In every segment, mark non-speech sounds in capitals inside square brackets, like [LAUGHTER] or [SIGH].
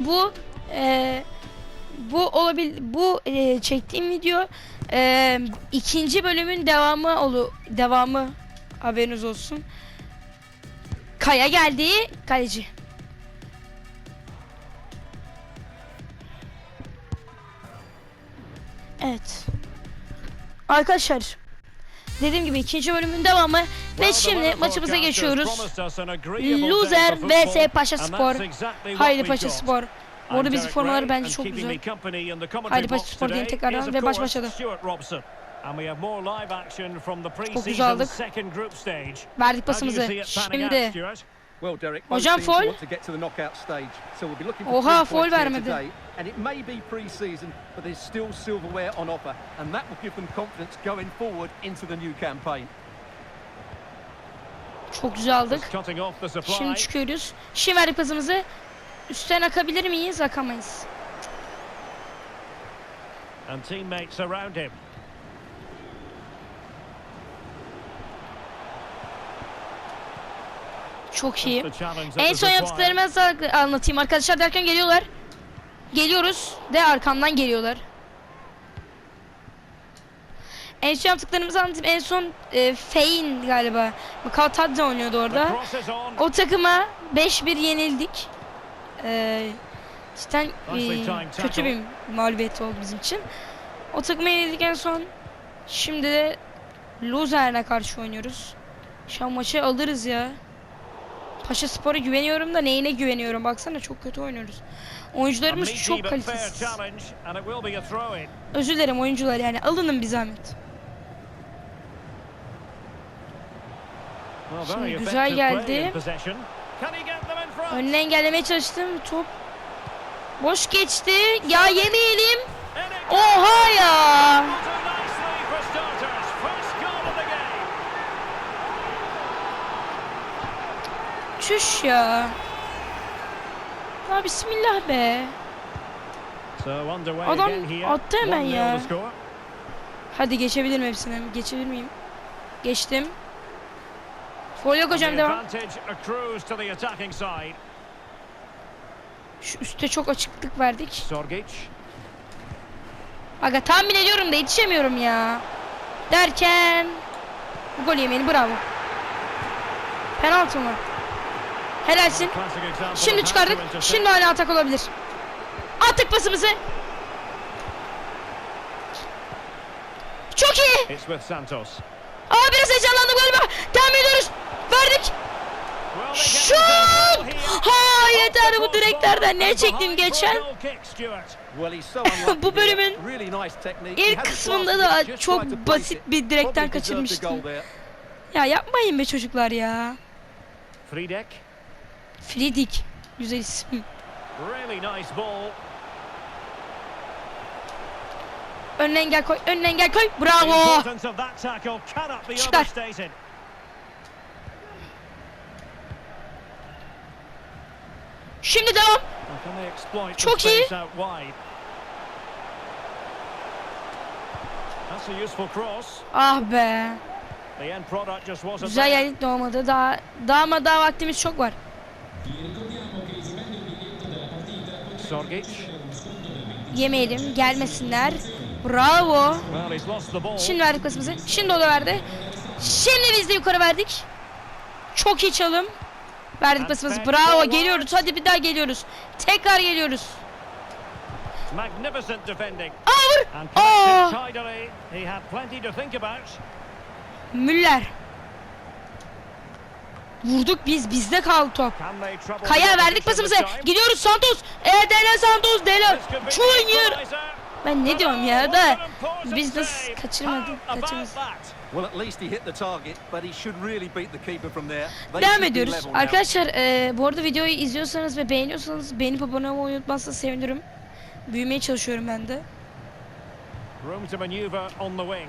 Bu e, bu olabil bu e, çektiğim video e, ikinci bölümün devamı olu devamı haberiniz olsun. Kaya geldi kaleci. Evet. Arkadaşlar dediğim gibi ikinci bölümün devamı ve şimdi maçımıza geçiyoruz. Loser vs Paşa Spor. Haydi Paşa Spor. Bu arada bizim formaları bence çok güzel. Haydi Paşa Spor diyeyim tekrardan ve baş başladı. Çok güzel aldık. Verdik pasımızı. Şimdi Well, Derek, Hocam both teams foul. want to get to the knockout stage, so we'll be looking for Oha, here vermedi. today. And it may be pre-season, but there's still silverware on offer, and that will give them confidence going forward into the new campaign. çok güzel aldık. Şimdi çıkıyoruz. Şimdi verdik pasımızı. Üstten akabilir miyiz? Akamayız. And teammates around him. Çok iyi. En son yaptıklarımı anlatayım. Arkadaşlar derken geliyorlar. Geliyoruz. De arkamdan geliyorlar. En son yaptıklarımızı anlatayım. En son e, Fein galiba. Macau Tadze oynuyordu orada. O takıma 5-1 yenildik. Ee, cidden e, kötü bir mağlubiyet oldu bizim için. O takıma yenildik en son. Şimdi de Luzern'e karşı oynuyoruz. Şu an maçı alırız ya. Paşa Spor'a güveniyorum da neyine güveniyorum baksana çok kötü oynuyoruz. Oyuncularımız çok kalitesiz. Özür dilerim oyuncular yani alının bir zahmet. Şimdi güzel geldi. Önüne engellemeye çalıştım top. Boş geçti. Ya yemeyelim. Çüş ya. Ya bismillah be. Adam attı hemen 1-0 ya. Hadi geçebilirim hepsini. Geçebilir miyim? Geçtim. Foul yok hocam devam. Şu üste çok açıklık verdik. Aga tahmin ediyorum da yetişemiyorum ya. Derken bu gol yemeğini bravo. Penaltı mı? Helalsin. Şimdi çıkardık. Şimdi hala atak olabilir. Attık pasımızı. Çok iyi. Aa biraz heyecanlandım galiba. Devam ediyoruz. Verdik. Şut! Ha yeter bu direklerden ne çektim geçen. [LAUGHS] Bu bölümün İlk kısmında da çok basit it. bir direkten kaçırmıştım. Ya yapmayın be çocuklar ya. Friedek. Fridik. Güzel isim. Really nice ball. Önüne engel koy. Önüne engel koy. Bravo. Çıkar. Şimdi devam. Çok iyi. Ah be. Güzel yerlik doğmadı. Daha, daha ama daha vaktimiz çok var. Sorgic. Yemeyelim. Gelmesinler. Bravo. Şimdi verdik pasımızı. Şimdi o da verdi. Şimdi biz de yukarı verdik. Çok iyi çalım. Verdik pasımızı. Bravo. Geliyoruz. Hadi bir daha geliyoruz. Tekrar geliyoruz. Magnificent defending. Aa. connected Vurduk biz. Bizde kaldı top. Kaya verdik pasımızı. Gidiyoruz Santos. E Dele Santos. Dele. Junior. Ben ne diyorum ya da biz nasıl kaçırmadık? How about Kaçırmaz. that? Well, at least he hit the target, but he should really beat the keeper from there. They Devam ediyoruz. Arkadaşlar e, bu arada videoyu izliyorsanız ve beğeniyorsanız beğenip abone olmayı unutmazsanız sevinirim. Büyümeye çalışıyorum ben de. Room to maneuver on the wing.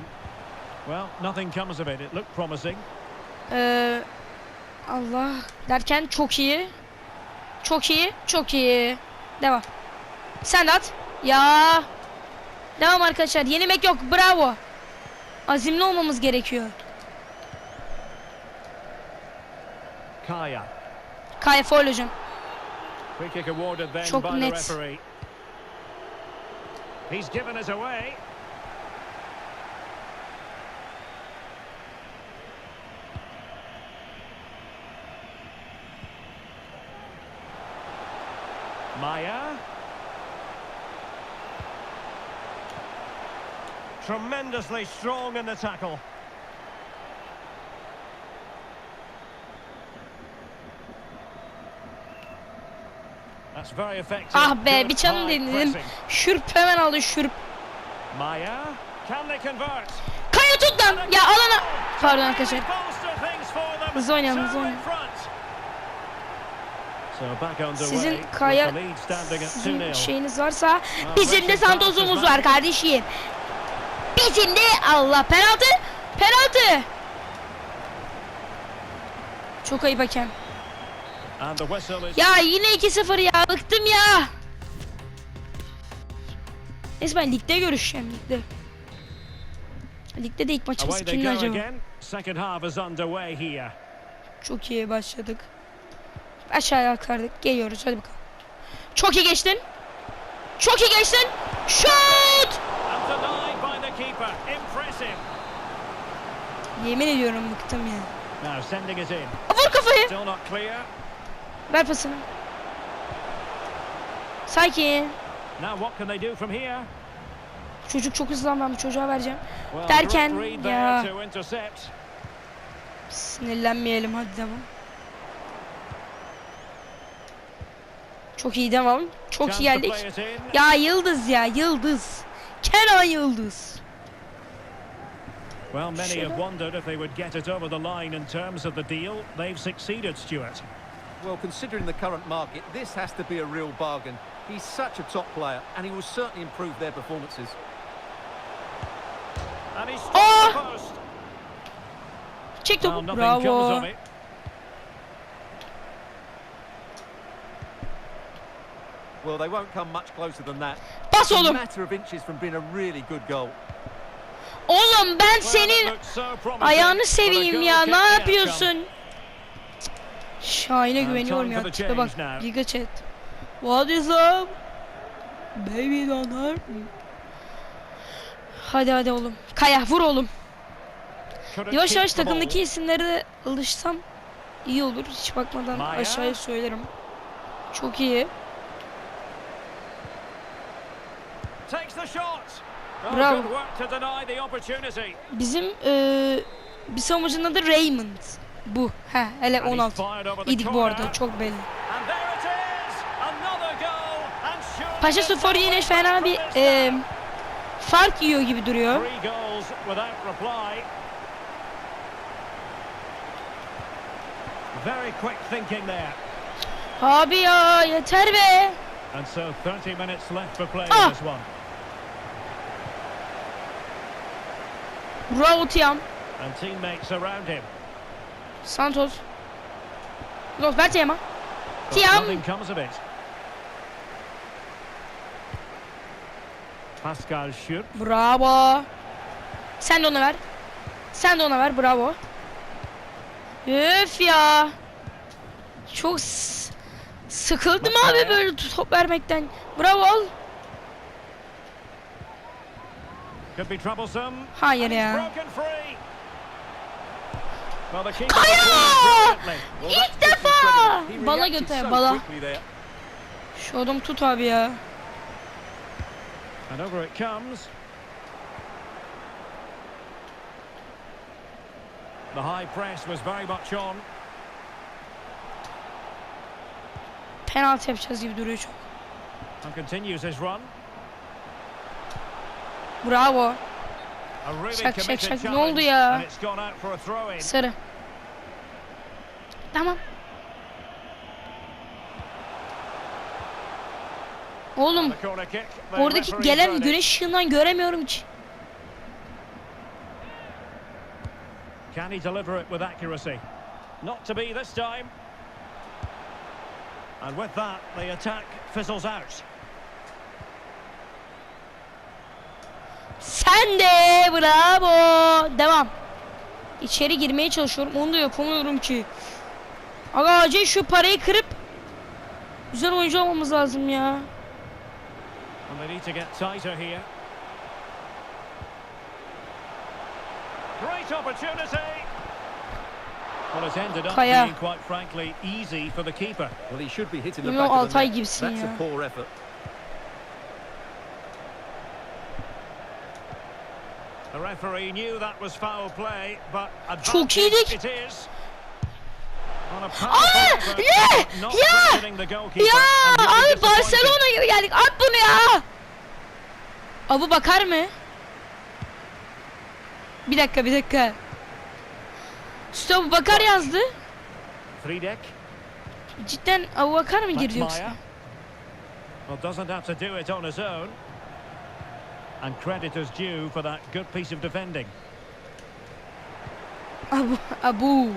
Well, nothing comes of it. It looked promising. Ee, Allah derken çok iyi. Çok iyi. Çok iyi. Devam. Sen de at. Ya. Devam arkadaşlar. Yenilmek yok. Bravo. Azimli olmamız gerekiyor. Kaya. Kaya foul hocam. Çok net. He's given us away. Maya. Tremendously strong in the tackle. That's very effective. Ah be bir high denedim. Şürp hemen aldı şürp. Maya, can they convert? Kaya tut lan. Ya alana. Pardon arkadaşlar. Hızlı oynayalım, hızlı oynayalım. Sizin Kaya sizin 2-0. şeyiniz varsa bizim de Santos'umuz var kardeşim. Bizim de Allah penaltı. Penaltı. Çok ayıp hakem. Ya yine 2-0 ya bıktım ya. Neyse ben ligde görüşeceğim ligde. Ligde de ilk maçımız kimle acaba? Çok iyi başladık. Aşağıya akardık. Geliyoruz hadi bakalım. Çok iyi geçtin. Çok iyi geçtin. Şut! Yemin ediyorum bıktım ya. İn. Vur kafayı. Ver pasını. Sakin. Çocuk çok hızlı ama çocuğa vereceğim. Derken ya. Sinirlenmeyelim hadi devam. Çok iyi devam. Çok iyi geldik. Ya Yıldız ya Yıldız. Kenan Yıldız. Well, many have wondered if they would get it over the line in terms of the deal. They've succeeded, Stuart. Well, considering the current market, this has to be a real bargain. He's such a top player, and he will certainly improve their performances. And he's struck Oh! the post. Well, topu. nothing comes Bravo. of it. Well, they won't come much closer than that. Bas oğlum. matter of inches from being a really good goal. Oğlum ben senin ayağını seveyim ya. Ne yapıyorsun? Şahin'e güveniyorum ya. Tipe bak. Giga chat. What is up? Baby don't hurt me. Hadi hadi oğlum. Kaya vur oğlum. Yavaş yavaş takımdaki isimlere alışsam iyi olur. Hiç bakmadan aşağıya söylerim. Çok iyi. Takes the shot. Oh, Bravo. Bizim eee bir savunucunun adı Raymond. Bu. He, hele And he's 16. fired over the İdik bu arada çok belli. Paşa Spor yine fena bir man. fark yiyor gibi duruyor. Abi ya yeter be. And so 30 minutes left for play Ah. this one. Bravo Tiam. And teammates around him. Santos. Los ver Tiam'a. Tiam. nothing comes of it. Pascal Schürp. Bravo. Sen de ona ver. Sen de ona ver. Bravo. Öf ya. Çok sıkıldım abi böyle top vermekten. Bravo al. Hayır ya. Kaya! İlk defa! Bala götür, bala. Şu adam tut abi ya. And over it comes. The high press was very much on. Penaltı yapacağız gibi duruyor çok. And continues his run. Bravo. Şak, şak, şak. Ne oldu ya? Sarı. Tamam. Oğlum oradaki gelen güneş ışığından göremiyorum ki. Can he deliver it with accuracy? Not to be this time. And with that, the attack fizzles out. Sen de bravo. Devam. İçeri girmeye çalışıyorum. Onu da yapamıyorum ki. Aga acil şu parayı kırıp güzel oyuncu olmamız lazım ya. And they need to get ne? but not Ya! Ya be abi. Barcelona gibi geldik. At bunu ya. Abu bakar mı? Bir dakika bir dakika. Stop bakar yazdı. Cidden Abu bakar mı girdi yoksa? Well, doesn't have to do it on his own. And credit is due for that good piece of defending. Abu. Abu.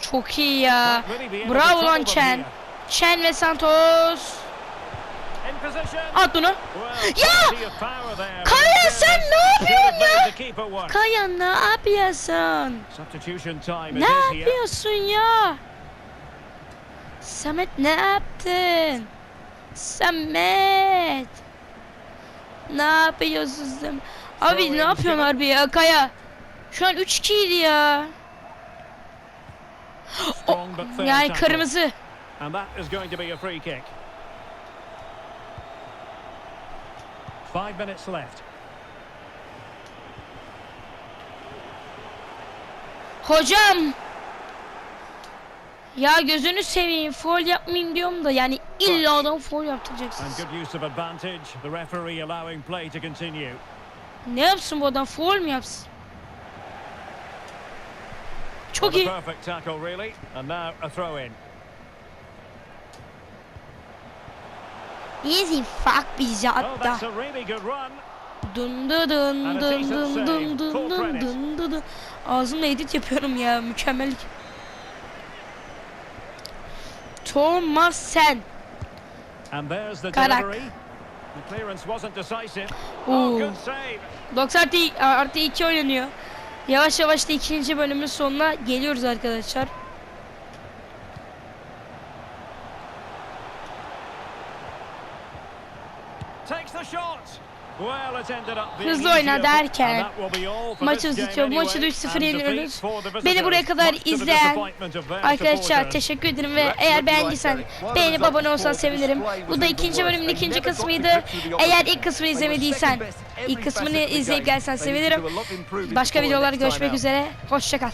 Çok iyi ya. Bravo lan Chen. Chen ve Santos. At bunu. Ya! Kaya sen ne yapıyorsun ya? Kaya ne yapıyorsun? Ne yapıyorsun ya? Samet ne yaptın? Samet. Ne yapıyorsun sen? Abi ne yapıyorsun harbi ya Kaya? Şu an 3-2 idi ya. But fair Yani kırmızı. And that is going to be a free kick. Five minutes left. Hocam. Ya gözünü seveyim foul yapmayayım diyorum da yani illa adam foul continue. Ne yapsın bu adam foul mu yapsın? Çok iyi. perfect tackle, really. And now a throw in. Easy fuck bizi Oh, hatta. Dın dı dın dın dın dın dın dın dın dın dın. Ağzımla edit yapıyorum ya mükemmel. Thomas sen. And there's the Karak. delivery. The clearance wasn't decisive. Oo. Oh, good save. 90 artı, artı 2 oynanıyor. Yavaş yavaş da ikinci bölümün sonuna geliyoruz arkadaşlar. Takes the shot. Hızlı oyna derken bitiyor. Bu maçı anyway. 3-0 And defeat yeniyoruz. Beni buraya kadar izleyen Arkadaşlar teşekkür ederim ve eğer beğendiysen beğenip abone olsan sevinirim. Bu da ikinci bölümün ikinci kısmıydı. Eğer ilk kısmını izlemediysen ilk kısmını izleyip gelsen sevinirim. Başka videolarda görüşmek üzere. Hoşçakal.